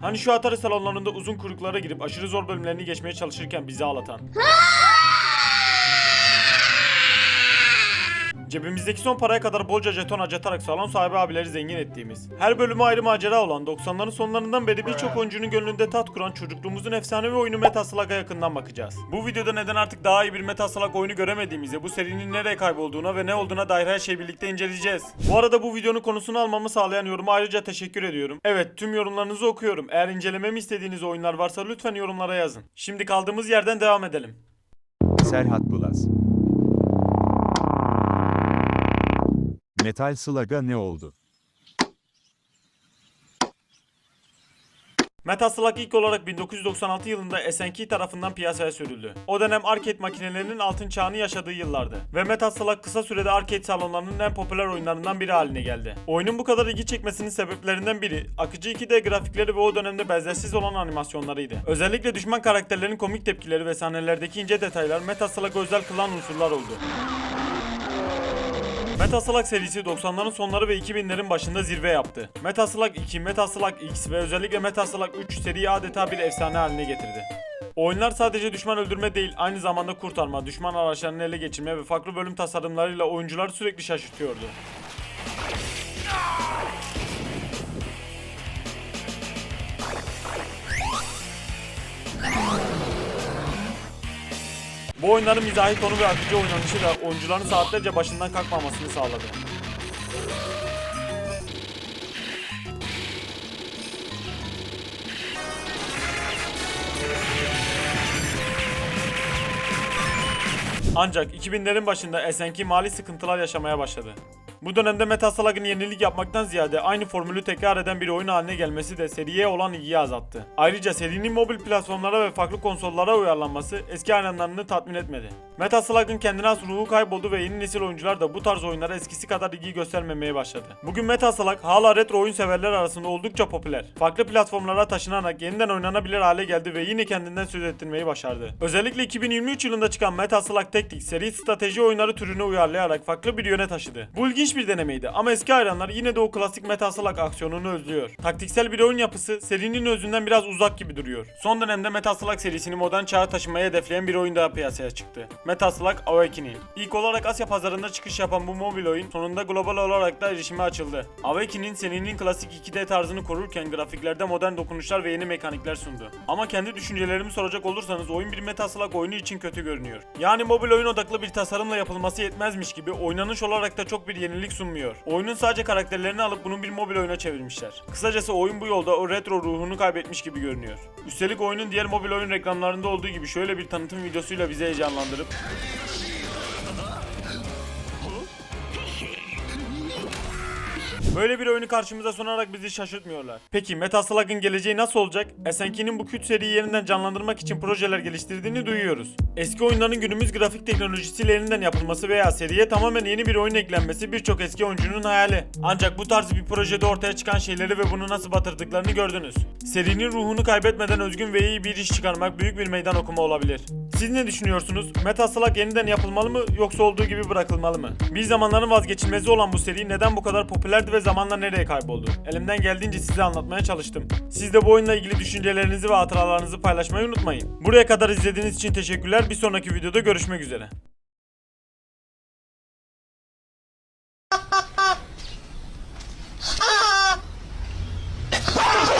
Hani şu Atari salonlarında uzun kuyruklara girip aşırı zor bölümlerini geçmeye çalışırken bizi ağlatan. Cebimizdeki son paraya kadar bolca jeton harcatarak salon sahibi abileri zengin ettiğimiz, her bölümü ayrı macera olan 90'ların sonlarından beri birçok oyuncunun gönlünde tat kuran çocukluğumuzun efsanevi oyunu Metal Slug'a yakından bakacağız. Bu videoda neden artık daha iyi bir Metal Slug oyunu göremediğimize, bu serinin nereye kaybolduğuna ve ne olduğuna dair her şeyi birlikte inceleyeceğiz. Bu arada bu videonun konusunu almamı sağlayan yoruma ayrıca teşekkür ediyorum. Evet tüm yorumlarınızı okuyorum. Eğer incelememi istediğiniz oyunlar varsa lütfen yorumlara yazın. Şimdi kaldığımız yerden devam edelim. Serhat Bulas. Metal Slug'a ne oldu? Metal Slug ilk olarak 1996 yılında SNK tarafından piyasaya sürüldü. O dönem arcade makinelerinin altın çağını yaşadığı yıllardı. Ve Metal Slug kısa sürede arcade salonlarının en popüler oyunlarından biri haline geldi. Oyunun bu kadar ilgi çekmesinin sebeplerinden biri akıcı 2D grafikleri ve o dönemde benzersiz olan animasyonlarıydı. Özellikle düşman karakterlerin komik tepkileri ve sahnelerdeki ince detaylar Metal Slug'ı özel kılan unsurlar oldu. Metal Slug serisi 90'ların sonları ve 2000'lerin başında zirve yaptı. Metal Slug 2, Metal Slug X ve özellikle Metal Slug 3 seriyi adeta bir efsane haline getirdi. Oyunlar sadece düşman öldürme değil, aynı zamanda kurtarma, düşman araçlarını ele geçirme ve farklı bölüm tasarımlarıyla oyuncuları sürekli şaşırtıyordu. Bu oyunların mizahi tonu ve akıcı oynanışı da oyuncuların saatlerce başından kalkmamasını sağladı. Ancak 2000'lerin başında SNK mali sıkıntılar yaşamaya başladı. Bu dönemde Metal Slug'ın yenilik yapmaktan ziyade aynı formülü tekrar eden bir oyun haline gelmesi de seriye olan ilgiyi azalttı. Ayrıca serinin mobil platformlara ve farklı konsollara uyarlanması eski hayranlarını tatmin etmedi. Metal Slug'ın kendine has ruhu kayboldu ve yeni nesil oyuncular da bu tarz oyunlara eskisi kadar ilgi göstermemeye başladı. Bugün Metal Slug hala retro oyun severler arasında oldukça popüler. Farklı platformlara taşınarak yeniden oynanabilir hale geldi ve yine kendinden söz ettirmeyi başardı. Özellikle 2023 yılında çıkan Metal Slug Tactics seri strateji oyunları türünü uyarlayarak farklı bir yöne taşıdı. Bu ilginç bir denemeydi ama eski hayranlar yine de o klasik Metal Slug aksiyonunu özlüyor. Taktiksel bir oyun yapısı serinin özünden biraz uzak gibi duruyor. Son dönemde Metal Slug serisini modern çağa taşımaya hedefleyen bir oyun daha piyasaya çıktı. Metal Slug Awakening. İlk olarak Asya pazarında çıkış yapan bu mobil oyun sonunda global olarak da erişime açıldı. Awakening serinin klasik 2D tarzını korurken grafiklerde modern dokunuşlar ve yeni mekanikler sundu. Ama kendi düşüncelerimi soracak olursanız oyun bir Metal Slug oyunu için kötü görünüyor. Yani mobil oyun odaklı bir tasarımla yapılması yetmezmiş gibi oynanış olarak da çok bir yenilik sunmuyor. Oyunun sadece karakterlerini alıp bunu bir mobil oyuna çevirmişler. Kısacası oyun bu yolda o retro ruhunu kaybetmiş gibi görünüyor. Üstelik oyunun diğer mobil oyun reklamlarında olduğu gibi şöyle bir tanıtım videosuyla bizi heyecanlandırıp Böyle bir oyunu karşımıza sunarak bizi şaşırtmıyorlar. Peki Metal Slug'ın geleceği nasıl olacak? SNK'nin bu kült seriyi yeniden canlandırmak için projeler geliştirdiğini duyuyoruz. Eski oyunların günümüz grafik teknolojisiyle yeniden yapılması veya seriye tamamen yeni bir oyun eklenmesi birçok eski oyuncunun hayali. Ancak bu tarz bir projede ortaya çıkan şeyleri ve bunu nasıl batırdıklarını gördünüz. Serinin ruhunu kaybetmeden özgün ve iyi bir iş çıkarmak büyük bir meydan okuma olabilir. Siz ne düşünüyorsunuz? Metal Slug yeniden yapılmalı mı yoksa olduğu gibi bırakılmalı mı? Bir zamanların vazgeçilmezi olan bu seri neden bu kadar popülerdi ve zamanla nereye kayboldu? Elimden geldiğince size anlatmaya çalıştım. Siz de bu oyunla ilgili düşüncelerinizi ve hatıralarınızı paylaşmayı unutmayın. Buraya kadar izlediğiniz için teşekkürler. Bir sonraki videoda görüşmek üzere.